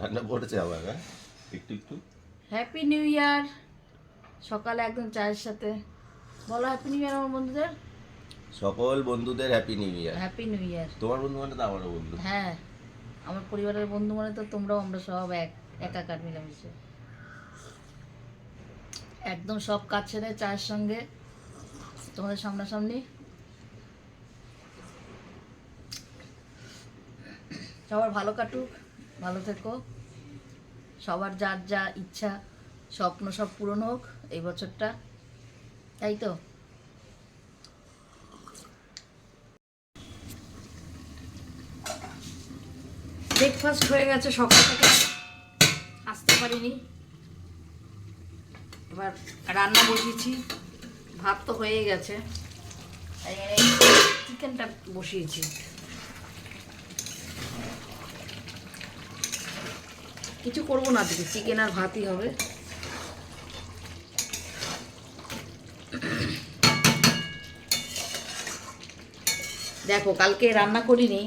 ঠান্ডা পড়েছে আবার হ্যাঁ? একটু একটু। হ্যাপি নিউ ইয়ার সকালে একদম চায়ের সাথে। বলো হ্যাপি নিউ ইয়ার আমার বন্ধুদের? সকল বন্ধুদের happy new year happy new year তোমার বন্ধু মানে তো আমারও বন্ধু। হ্যাঁ আমার পরিবারের বন্ধু মানে তো তোমরাও আমরা সব এক একাকার মিলেমিশে। একদম সব কাজ ছেড়ে চায়ের সঙ্গে তোমাদের সামনাসামনি। সবার ভালো কাটুক। ভালো থেকো। সবার যার যা ইচ্ছা, স্বপ্ন সব পূরণ হোক এই বছরটা। তাই তো? ব্রেকফাস্ট হয়ে গেছে, সকাল থেকে আসতে পারিনি। এবার রান্না বসিয়েছি, ভাত তো হয়ে গেছে। চিকেনটা বসিয়েছি। কিছু করব না দিদি চিকেন আর ভাতই হবে। দেখো, কালকে রান্না করিনি,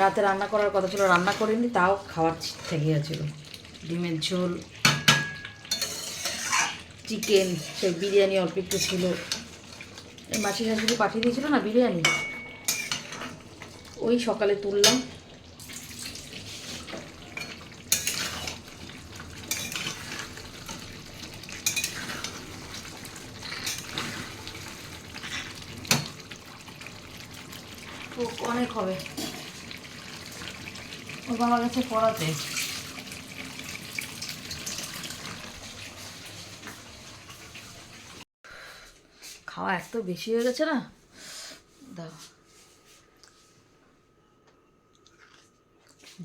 রাতে রান্না করার কথা ছিল, রান্না করিনি, তাও খাওয়ার থেকে গেছিল। ডিমের ঝোল চিকেন সেই বিরিয়ানি অল্প একটু ছিল। মাসি শাশুড়ি পাঠিয়ে দিয়েছিল না বিরিয়ানি? ওই সকালে তুললাম ও অনেক হবে। ওর বাবা গেছে পড়াতে। খাওয়া এত বেশি হয়ে গেছে না? দাও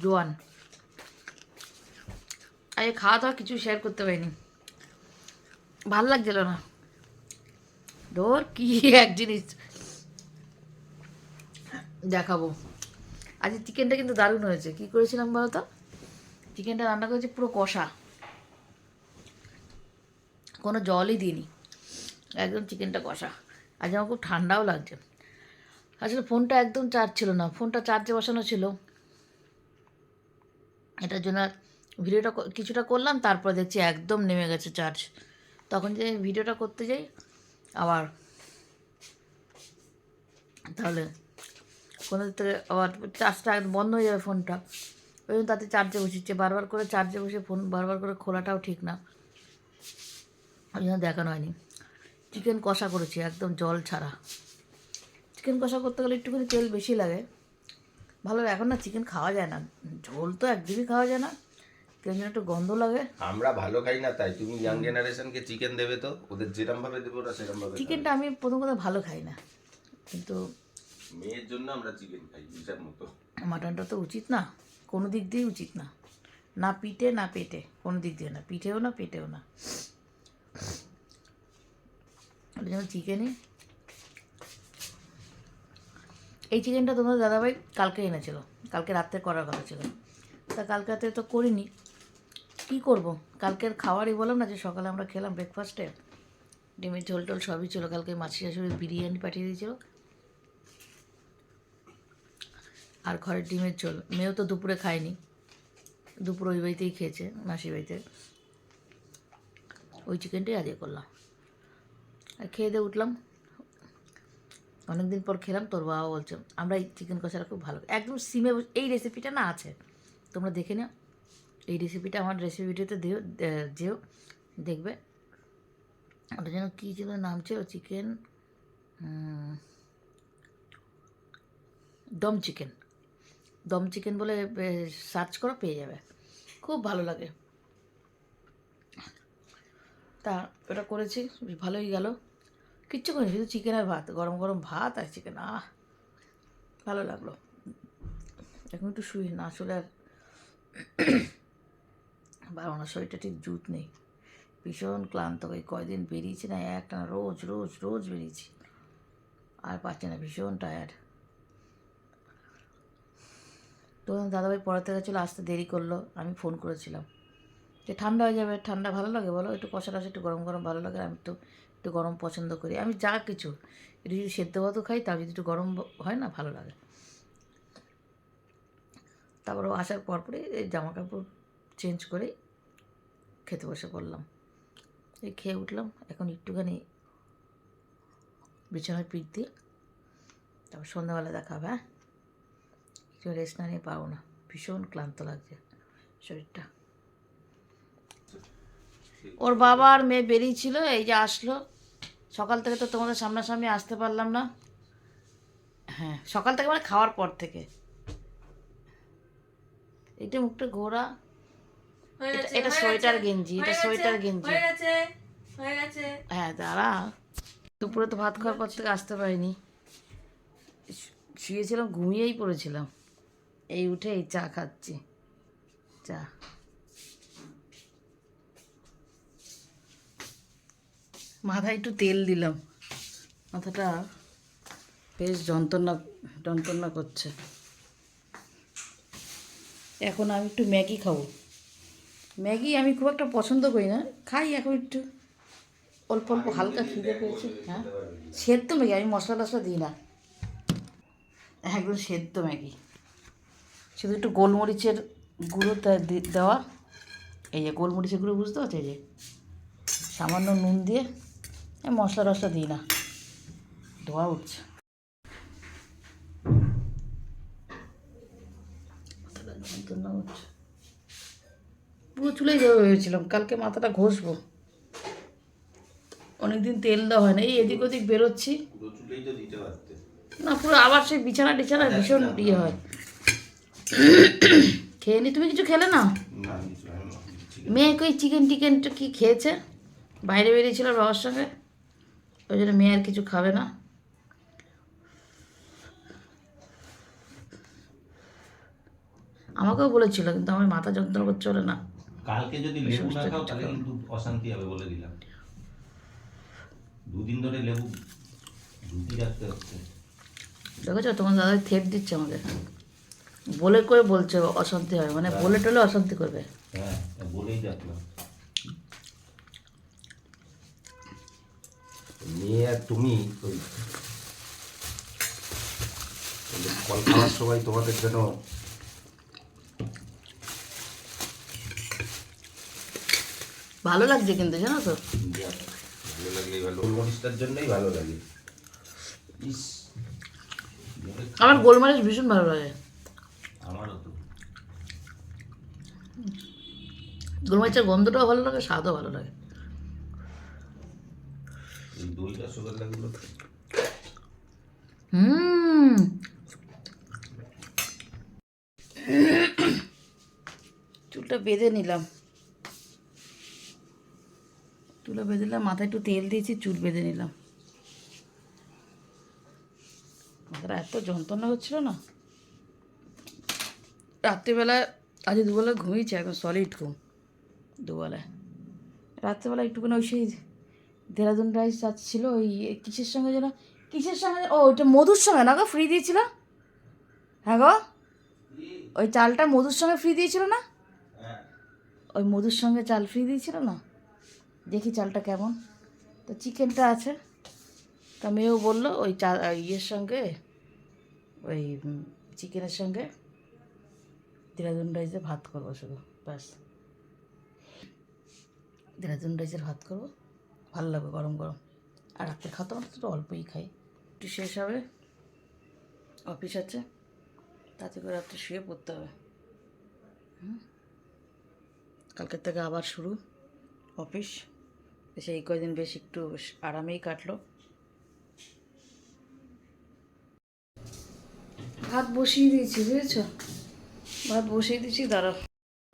জোয়ান। আরে খাওয়া দাওয়া কিছু শেয়ার করতে পারিনি। ভালো লাগছিল না। ধর কি এক জিনিস। দেখাবো। আজ চিকেনটা কিন্তু দারুণ হয়েছে। কি করেছিলাম বলো তো চিকেনটা রান্না করেছি পুরো কষা। কোনো জলই দিইনি। একদম চিকেনটা কষা। আজ আমার খুব ঠান্ডাও লাগছে। আসলে ফোনটা একদম চার্জ ছিল না। ফোনটা চার্জে বসানো ছিল। এটার জন্য ভিডিওটা কিছুটা করলাম, তারপর দেখছি একদম নেমে গেছে চার্জ তখন যে ভিডিওটা করতে যাই, আবার। তাহলে কোনো দিক থেকে আবার চার্জটা একদম বন্ধ হয়ে যাবে ফোনটা। ওই জন্য তাতে চার্জে বসিচ্ছে বারবার করে চার্জে বসে ফোন বারবার করে খোলাটাও ঠিক না। ওই জন্য দেখানো হয়নি। চিকেন কষা করেছি একদম জল ছাড়া। চিকেন কষা করতে গেলে একটুখানি তেল বেশি লাগে। ভালো এখন না চিকেন খাওয়া যায় না। ঝোল তো একদিনই খাওয়া যায় না। কেন যেন একটু গন্ধ লাগে। আমরা ভালো খাই না তাই। তুমি ইয়াং জেনারেশনকে চিকেন দেবে তো? ওদের যেরম ভাবে দেবো ওরা সেরম ভাবে চিকেনটা আমি প্রথম কথা ভালো খাই না। কিন্তু মেয়ের জন্য আমরা চিকেন খাই মতো। মাটনটা তো উচিত না, কোনো দিক দিয়ে উচিত না। না পিঠে, না পেটে, কোনো দিক দিয়ে না। পিঠেও না, পেটেও না। ওই জন্য চিকেনই এই চিকেনটা তোমাদের দাদাভাই কালকে এনেছিল, কালকে রাত্রে করার কথা ছিল। তা কালকে রাতে তো করিনি। কী করব? কালকের খাবারই বললাম না যে সকালে আমরা খেলাম ব্রেকফাস্টে ডিমের ঝোল টোল সবই ছিল। কালকে মাছি শাশুড়ি বিরিয়ানি পাঠিয়ে দিয়েছিল। আর ঘরের ডিমের ঝোল। মেয়েও তো দুপুরে খায়নি। দুপুর ওই বাড়িতেই খেয়েছে মাসি বাড়িতে। ওই চিকেনটাই আজকে করলাম। আর খেয়ে দিয়ে উঠলাম। অনেকদিন পর খেলাম, তোর বাবা বলছে, আমরা এই চিকেন কষাটা খুব ভালো একদম সিমে এই রেসিপিটা না আছে। তোমরা দেখে নাও। এই রেসিপিটা আমার রেসিপি ভিডিওতে দিও যেও, দেখবে। ওটা যেন কী ছিল নাম ছিল চিকেন দম চিকেন দম চিকেন বলে সার্চ করো, পেয়ে যাবে। খুব ভালো লাগে। তা ওটা করেছি ভালোই গেল। কিচ্ছু করিনি, শুধু চিকেন আর ভাত, গরম গরম ভাত আর চিকেন, আহ! ভালো লাগল। এখন একটু শুই না আসলে আর বাবা আমার শরীরটা ঠিক জুত নেই। ভীষণ ক্লান্ত, ওই কয়দিন বেরিয়েছি না একটা রোজ রোজ রোজ বেরিয়েছি। আর পাচ্ছি না, ভীষণ টায়ার্ড তো দাদাভাই পড়াতে গেছিল, আসতে দেরি করল, আমি ফোন করেছিলাম। যে ঠান্ডা হয়ে যাবে, ঠান্ডা ভালো লাগে বলো? একটু কষা টষা, একটু গরম গরম ভালো লাগে, আমি তো একটু গরম পছন্দ করি। আমি যা কিছু একটু যদি সেদ্ধ ভাতও খাই তাও যদি একটু গরম হয় না, ভালো লাগে। তারপর আসার পর পরে এই জামা কাপড় চেঞ্জ করে খেতে বসে পড়লাম। এই খেয়ে উঠলাম, এখন একটুখানি বিছানায় পিঠ দিয়ে, তারপর সন্ধ্যাবেলা দেখা হবে হ্যাঁ? রেস্ট না নিয়ে পারব না। ভীষণ ক্লান্ত লাগছে শরীরটা। ওর বাবা আর মেয়ে বেরিয়েছিল এই যে আসলো। সকাল থেকে তো তোমাদের সামনাসামনি আসতে পারলাম না। হ্যাঁ সকাল থেকে মানে খাওয়ার পর থেকে। এটা মুখটা ঘোরা। এটা- সোয়েটার গেঞ্জি, এটা সোয়েটার গেঞ্জি। হ্যাঁ দাঁড়া। দুপুরে তো ভাত খাওয়ার পর থেকে আসতে পারিনি। শুয়েছিলাম ঘুমিয়েই পড়েছিলাম। এই উঠে এই চা খাচ্ছি। চা। মাথায় একটু তেল দিলাম। মাথাটা বেশ যন্ত্রণা যন্ত্রণা করছে। এখন আমি একটু ম্যাগি খাব। ম্যাগি আমি খুব একটা পছন্দ করি না। খাই এখন একটু। অল্প অল্প হালকা খিদে পেয়েছি। হ্যাঁ? সেদ্ধ ম্যাগি, আমি মশলা টশলা দিই না। একদম সেদ্ধ ম্যাগি। শুধু একটু গোলমরিচের গুঁড়ো দেওয়া। এই যে গোলমরিচের গুঁড়ো বুঝতে পারছ? এই যে সামান্য নুন দিয়ে মশলা টশলা দিই না। ধোয়া উঠছে। পুরো চুলেই যাবে ভেবেছিলাম কালকে মাথাটা ঘষবো। অনেকদিন তেল দেওয়া হয় না। এই এদিক ওদিক বেরোচ্ছি। না পুরো আবার সেই বিছানা টিছানা ভীষণ ইয়ে হয়। খেয়ে নি? তুমি কিছু খেলে না? না কিছু চিকেন মেয়ে কই চিকেন টিকেন কি খেয়েছে? বাইরে বেরিয়েছিল বাবার সঙ্গে। ওই জন্য মেয়ে আর কিছু খাবে না। আমাকেও বলেছিল কিন্তু আমার মাথা যন্ত্রণা করছে না। কালকে যদি লেবু না খাও তাহলে কিন্তু অশান্তি হবে বলে দিলাম। দুদিন ধরে লেবু রাখতে হচ্ছে। দেখেছ? তোমার দাদা থেপ দিচ্ছে আমাকে। বলে করে বলছে অশান্তি হবে মানে বলে টলে অশান্তি করবে। হ্যাঁ বলেই রাখলাম মেয়ে আর তুমি ওই কল খাওয়ার সময় তোমাদের জন্য ভালো লাগছে কিন্তু জানো তো? ভালো লাগলেই ভালো। গোলমরিচটার জন্যই ভালো লাগে। আমার গোলমরিচ ভীষণ ভালো লাগে। আমারও তো। গন্ধটাও ভালো লাগে স্বাদও ভালো লাগে। দইটা সুগার লাগল হুম। চুলটা বেঁধে নিলাম। চুলটা বেঁধে নিলাম মাথায় একটু তেল দিয়েছি চুল বেঁধে নিলাম। মাথাটা এত যন্ত্রণা হচ্ছিল না। রাত্রিবেলা, আজ দুবেলা ঘুমিয়েছি, এখন সলিড ঘুম দুবেলায় রাত্রিবেলা একটুখানি ওই সেই দেরাদুন রাইস যাচ্ছিল, ওই কিসের সঙ্গে যেন, কিসের সঙ্গে ও, ওইটা মধুর সঙ্গে না গো ফ্রি দিয়েছিল? হ্যাঁ গো? ওই চালটা মধুর সঙ্গে ফ্রি দিয়েছিল না? ওই মধুর সঙ্গে চাল ফ্রি দিয়েছিল না? দেখি চালটা কেমন। তো চিকেনটা আছে। তা মেয়েও বলল, ওই চা, ইয়ের সঙ্গে, ওই চিকেনের সঙ্গে। দেরাদুন রাইসে ভাত করব শুধু, ব্যাস। দেরাদুন রাইসের ভাত করব, ভালো লাগবে গরম গরম। আর রাত্রে আমার তো অল্পই খাই। একটু শেষ হবে, অফিস আছে, তাতে করে রাত্রে শুয়ে পড়তে হবে। হুম? কালকের থেকে আবার শুরু অফিস। বেশ এই কয়দিন বেশ একটু আরামেই কাটলো। ভাত বসিয়ে দিয়েছি, বুঝেছ? ভাত বসিয়ে দিয়েছি দাঁড়াও।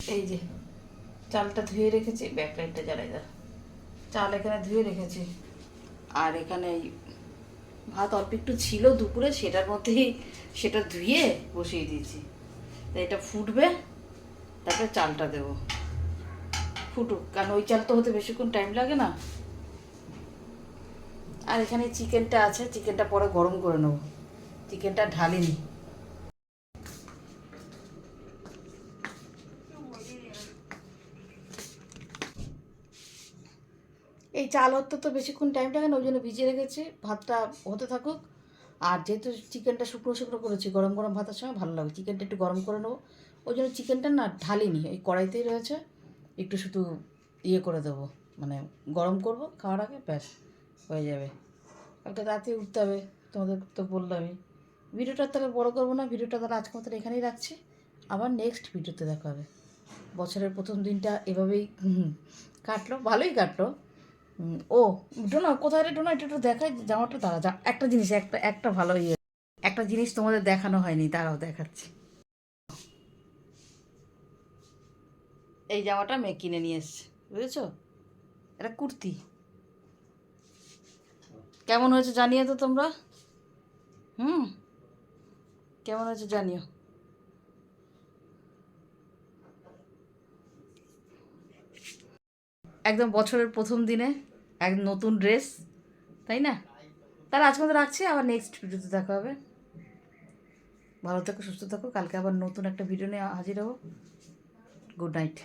এই যে, চালটা ধুয়ে রেখেছি ব্যাক লাইটটা জ্বালাই দাঁড়া চাল এখানে ধুয়ে রেখেছি। আর এখানে ভাত অল্প একটু ছিল দুপুরে, সেটার মধ্যেই সেটা ধুয়ে বসিয়ে দিয়েছি। তো এটা ফুটবে, তারপরে চালটা দেবো। ফুটুক, কারণ ওই চাল তো হতে বেশিক্ষণ টাইম লাগে না। আর এখানে চিকেনটা আছে চিকেনটা পরে গরম করে নেব। চিকেনটা ঢালিনি। চাল হতে তো বেশিক্ষণ টাইম লাগে না, ওই জন্য ভিজিয়ে রেখেছি, ভাতটা হতে থাকুক। আর যেহেতু চিকেনটা শুকনো শুকনো করেছি, গরম গরম ভাতের সঙ্গে ভালো লাগে। চিকেনটা একটু গরম করে নেব। ওই জন্য চিকেনটা না ঢালিনি, ওই কড়াইতেই রয়েছে। একটু শুধু ইয়ে করে দেবো মানে গরম করব, খাওয়ার আগে ব্যাস, হয়ে যাবে। কালকে রাতে উঠতে হবে, তোমাদের তো বললামই। ভিডিওটা তাহলে বড় করব না, ভিডিওটা তাহলে আজকে মতো এখানেই রাখছি। আবার নেক্সট ভিডিওতে দেখা হবে। বছরের প্রথম দিনটা এভাবেই কাটলো, ভালোই কাটলো। ও, ডোনা, কোথায় রে ডোনা? এটা একটু দেখাই জামাটা দাঁড়া যা একটা জিনিস, একটা একটা ভালো ইয়ে। একটা জিনিস তোমাদের দেখানো হয়নি, তারাও দেখাচ্ছি। এই জামাটা মেয়ে কিনে নিয়ে এসছে, বুঝেছ? এটা কুর্তি। কেমন হয়েছে জানিয়ে তো তোমরা? হুম? কেমন হয়েছে জানিও? একদম বছরের প্রথম দিনে এক নতুন ড্রেস, তাই না? তাহলে আজকে মতো রাখছি, আবার নেক্সট ভিডিওতে দেখা হবে। ভালো থাকো, সুস্থ থাকো, কালকে আবার নতুন একটা ভিডিও নিয়ে হাজির হব। Good night